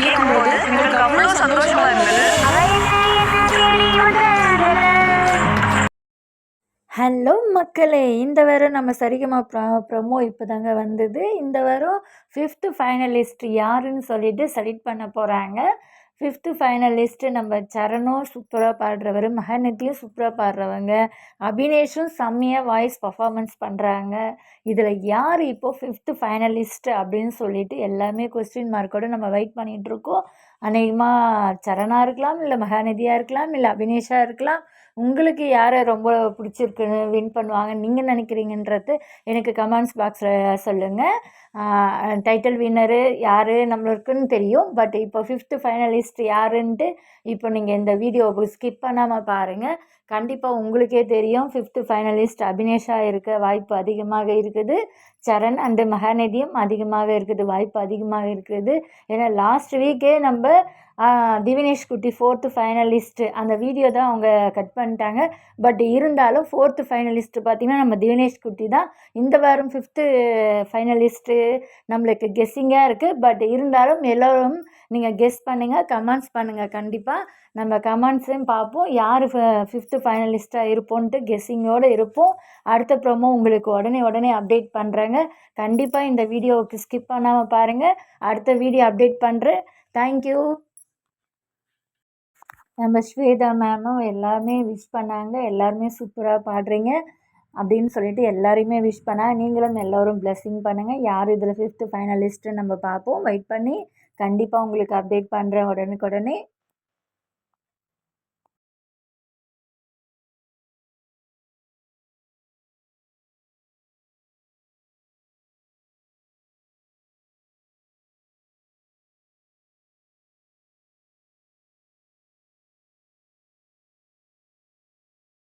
கேட்கும்போது எங்களுக்கு அவ்வளோ இருந்தது. ஹலோ மக்களே இந்த வாரம் நம்ம சரிகமா ப்ரா ப்ரமோ இப்போ தாங்க வந்தது. இந்த வாரம் ஃபிஃப்த்து ஃபைனலிஸ்ட் யாருன்னு சொல்லிட்டு செலக்ட் பண்ண போகிறாங்க ஃபிஃப்த்து ஃபைனலிஸ்ட்டு நம்ம சரணும் சூப்பராக பாடுறவர் மகநத்தியும் சூப்பராக பாடுறவங்க. அபினேஷும் செம்மையாக வாய்ஸ் பர்ஃபாமன்ஸ் பண்ணுறாங்க இதில் யார் இப்போது ஃபிஃப்த்து ஃபைனலிஸ்ட் அப்படின்னு சொல்லிட்டு எல்லாமே கொஸ்டின் மார்க்கோடு நம்ம வெயிட் பண்ணிகிட்ருக்கோம் அநேகமாக சரணா இருக்கலாம் இல்லை மகாநதியாக இருக்கலாம் இல்லை அபினேஷாக இருக்கலாம் உங்களுக்கு யாரை ரொம்ப பிடிச்சிருக்குன்னு வின் பண்ணுவாங்க நீங்கள் நினைக்கிறீங்கன்றது எனக்கு கமெண்ட்ஸ் பாக்ஸில் சொல்லுங்கள் டைட்டில் வின்னரு யார் நம்மளுக்குன்னு தெரியும் பட் இப்போ ஃபிஃப்த்து ஃபைனலிஸ்ட் யாருன்ட்டு இப்போ நீங்கள் இந்த வீடியோவை ஸ்கிப் பண்ணாமல் பாருங்கள் கண்டிப்பாக உங்களுக்கே தெரியும் ஃபிஃப்த்து ஃபைனலிஸ்ட் அபினேஷாக இருக்க வாய்ப்பு அதிகமாக இருக்குது சரண் அந்த மகாநதியும் அதிகமாக இருக்குது வாய்ப்பு அதிகமாக இருக்குது. ஏன்னா லாஸ்ட் வீக்கே நம்ம திவினேஷ் குட்டி ஃபோர்த்து ஃபைனலிஸ்ட்டு அந்த வீடியோ தான் அவங்க கட் பண்ணிட்டாங்க. பட் இருந்தாலும் ஃபோர்த்து ஃபைனலிஸ்ட்டு பார்த்திங்கன்னா நம்ம திவினேஷ் குட்டி தான். இந்த வாரம் ஃபிஃப்த்து ஃபைனலிஸ்ட்டு நம்மளுக்கு கெஸ்ஸிங்காக இருக்குது பட் இருந்தாலும் எல்லோரும் நீங்கள் கெஸ் பண்ணுங்கள் கமெண்ட்ஸ் பண்ணுங்கள் கண்டிப்பாக நம்ம கமெண்ட்ஸையும் பார்ப்போம். யார் ஃபிஃப்த்து ஃபைனலிஸ்ட்டாக இருப்போன்ட்டு கெஸ்ஸிங்கோடு இருப்போம். அடுத்த ப்ரோமோ உங்களுக்கு உடனே உடனே அப்டேட் பண்ணுறேங்க கண்டிப்பாக இந்த வீடியோவுக்கு ஸ்கிப் பண்ணாமல் பாருங்கள் அடுத்த வீடியோ அப்டேட் பண்ணுறேன் தேங்க்யூ நம்ம ஸ்வேதா மேமும் எல்லாருமே விஷ் பண்ணாங்க. எல்லாருமே சூப்பராக பாடுறீங்க. அப்படின்னு சொல்லிட்டு எல்லாரையுமே விஷ் பண்ணால் நீங்களும் எல்லோரும் பிளெஸ்ஸிங் பண்ணுங்கள் யார் இதில் ஃபிஃப்த்து ஃபைனலிஸ்ட்டு நம்ம பார்ப்போம். வெயிட் பண்ணி கண்டிப்பாக உங்களுக்கு அப்டேட் பண்ணுறேன் உடனுக்குடனே.